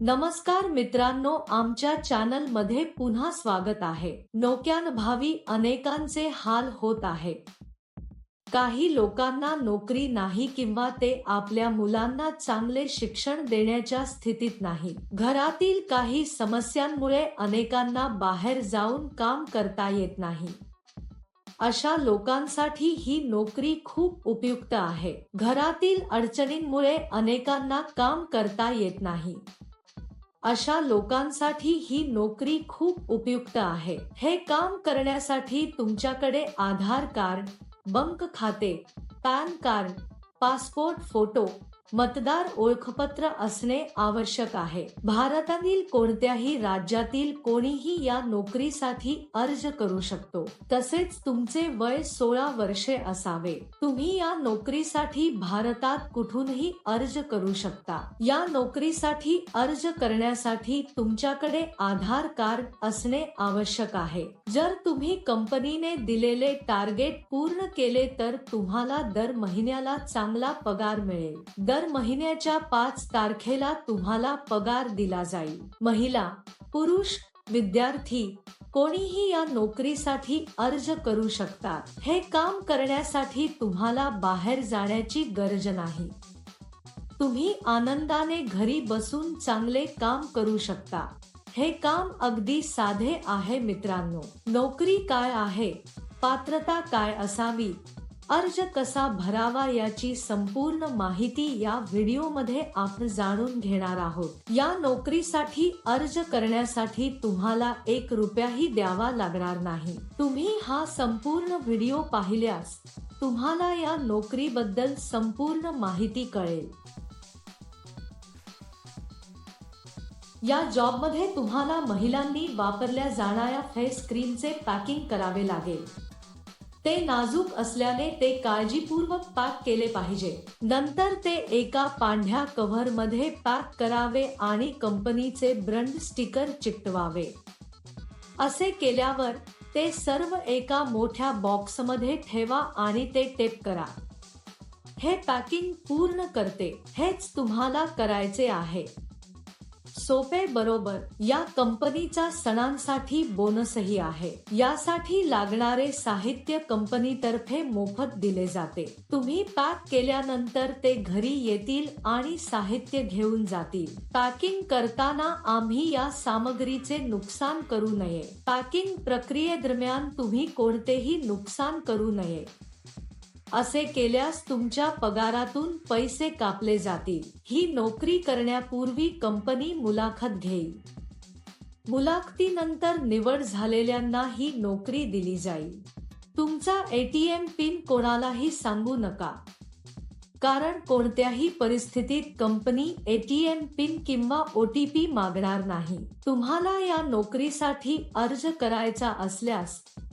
नमस्कार मित्रांनो, आमच्या चॅनल मध्ये पुन्हा स्वागत आहे. नोक्यान भावी अनेकांचे हाल होत आहे. काही लोकांना नोकरी नाही किंवा ते आपल्या मुलांना चांगले शिक्षण देण्याच्या स्थितीत नाही. घरातील काही समस्यांमुळे अनेकांना बाहेर जाऊन काम करता येत नाही. अशा लोकांसाठी ही नोकरी खूप उपयुक्त आहे. घरातील अडचणींमुळे अनेकांना काम करता येत नाही. अशा लोकांसाठी ही नोकरी खूप उपयुक्त आहे. हे काम करण्यासाठी तुमच्याकडे आधार कार्ड बंक खाते पॅन कार्ड पासपोर्ट फोटो मतदार ओळखपत्र असणे आवश्यक आहे. भारतातील कोणत्याही राज्यातील कोणीही या नोकरीसाठी अर्ज करू शकतो. तसेच तुमचे वय सोळा वर्षे असावे. तुम्ही या नोकरीसाठी भारतात कुठूनही अर्ज करू शकता. या नोकरीसाठी अर्ज करण्यासाठी तुमच्याकडे आधार कार्ड असणे आवश्यक आहे. जर तुम्ही कंपनीने दिलेले टार्गेट पूर्ण केले तर तुम्हाला दर महिन्याला चांगला पगार मिळेल. दर महिन्याच्या पाच तारखेला तुम्हाला पगार दिला जाईल. महिला पुरुष विद्यार्थी कोणीही या नोकरीसाठी अर्ज करू शकतात. हे काम करण्यासाठी तुम्हाला बाहेर जाण्याची गरज नाही. तुम्ही आनंदाने घरी बसून चांगले काम करू शकता. हे काम अगदी साधे आहे मित्रांनो. नोकरी काय आहे? पात्रता काय असावी? अर्ज कसा भरावा याची संपूर्ण माहिती या व्हिडिओमध्ये आपण जाणून घेणार आहोत. या नोकरीसाठी अर्ज करण्यासाठी तुम्हाला एक रुपयाही द्यावा लागणार नाही. तुम्ही हा संपूर्ण व्हिडिओ पाहिल्यास तुम्हाला या नोकरीबद्दल संपूर्ण माहिती कळेल. या जॉबमध्ये तुम्हाला महिलांनी वापरल्या जाणाऱ्या फेस क्रीमचे पॅकिंग करावे लागेल. ते नाजूक असल्याने ते काळजीपूर्वक पॅक केले पाहिजे. नंतर ते एका पांढऱ्या कव्हरमध्ये पॅक करावे आणि कंपनीचे ब्रंड स्टिकर चिकटवावे. असे केल्यावर ते सर्व एका मोठ्या बॉक्समध्ये ठेवा आणि ते टेप करा. हे पॅकिंग पूर्ण करते. हेच तुम्हाला करायचे आहे. सोपे बरोबर या कंपनीचा सणांसाठी बोनसही आहे. यासाठी लागणारे साहित्य कंपनीतर्फे मोफत दिले जाते. तुम्ही पॅक केल्यानंतर ते घरी येतील आणि साहित्य घेऊन जातील. पॅकिंग करताना आम्ही या सामग्रीचे नुकसान करू नये. पॅकिंग प्रक्रियेदरम्यान तुम्ही कोणतेही नुकसान करू नये. असे केल्यास तुमच्या पगारातून पैसे कापले जातील. ही नोकरी करण्यापूर्वी कंपनी मुलाखत घेईल. मुलाखतीनंतर निवड झालेल्यांना ही नोकरी दिली जाईल. तुमचा एटीएम पिन कोणालाही सांगू नका. कारण कोणत्याही परिस्थितीत कंपनी एटीएम पिन किंवा ओटीपी मागणार नाही. तुम्हाला या नोकरीसाठी अर्ज करायचा असल्यास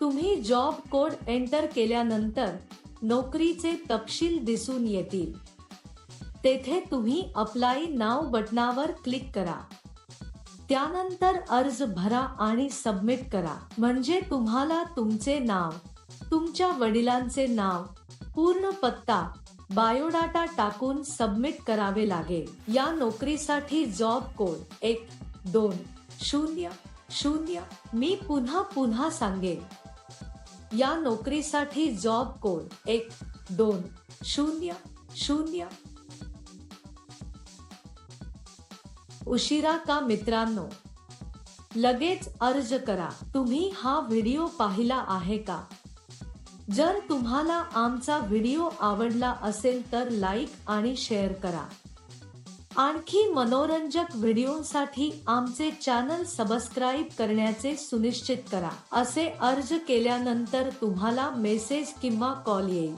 तुम्ही जॉब कोड एंटर केल्यानंतर नोकरीचे तपशील दिसून येतील. तेथे तुम्ही अप्लाय नाव बटनावर क्लिक करा. त्यानंतर अर्ज भरा आणि सबमिट करा. म्हणजे तुम्हाला तुमचे नाव तुमच्या वडिलांचे नाव पूर्ण पत्ता बायोडाटा टाकून सबमिट करावे लागेल. या नोकरीसाठी जॉब कोड एक दोन शून्य शून्य. मी पुन्हा पुन्हा सांगेन. या नोकरीसाठी जॉब कोड एक दोन शून्य शून्य. उशिरा का मित्रांनो? लगेच अर्ज करा. तुम्ही हा व्हिडिओ पाहिला आहे का? जर तुम्हाला आमचा व्हिडिओ आवडला असेल तर लाईक आणि शेअर करा. आणखी मनोरंजक व्हिडिओसाठी आमचे चॅनल सबस्क्राईब करण्याचे सुनिश्चित करा. असे अर्ज केल्यानंतर तुम्हाला मेसेज किंवा कॉल येईल.